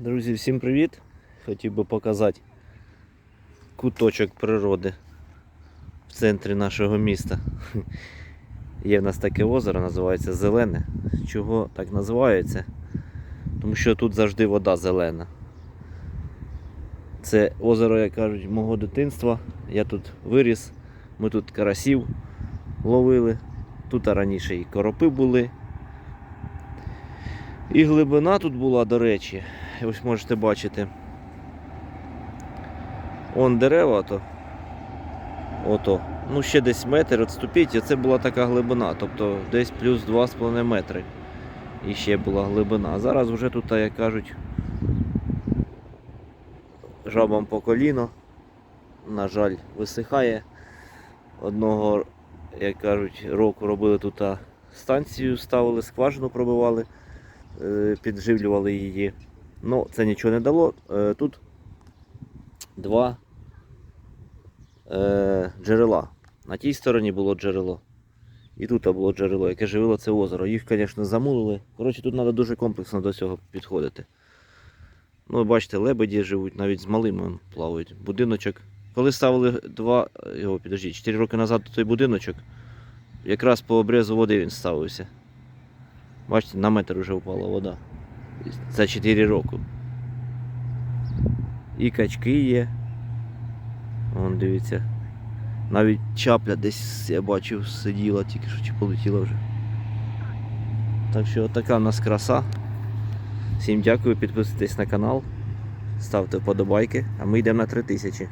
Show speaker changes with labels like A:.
A: Друзі, всім привіт! Хотів би показати куточок природи в центрі нашого міста. Є в нас таке озеро, називається Зелене. Чого так називається? Тому що тут завжди вода зелена. Це озеро, як кажуть, мого дитинства. Я тут виріс, ми тут карасів ловили. Тут раніше і коропи були. І глибина тут була, до речі, ось можете бачити. Он дерева то. Ото. Ну, ще десь метр відступіть, і це була така глибина, тобто десь плюс 2,5 метри. І ще була глибина. Зараз вже тут, як кажуть, жабам по коліно. На жаль, висихає. Одного, як кажуть, року робили тут станцію, ставили, скважину пробивали е, підживлювали її. Ну, це нічого не дало. Е, Тут два е, джерела. На тій стороні було джерело. І тут було джерело, яке живило це озеро. Їх, звісно, замулили. Коротше, тут треба дуже комплексно до цього підходити. Ну, бачите, лебеді живуть, навіть з малими плавають. Будиночок. Коли ставили два, його підождіть, 4 роки назад той будиночок, якраз по обрезу води він ставився. Бачите, на метр вже впала вода. За 4 роки. І качки є. Вон дивіться. Навіть чапля десь я бачив сиділа, тільки що чи полетіла вже. Так що така в нас краса. Всім дякую, підписуйтесь на канал, ставте вподобайки, а ми йдемо на 3000.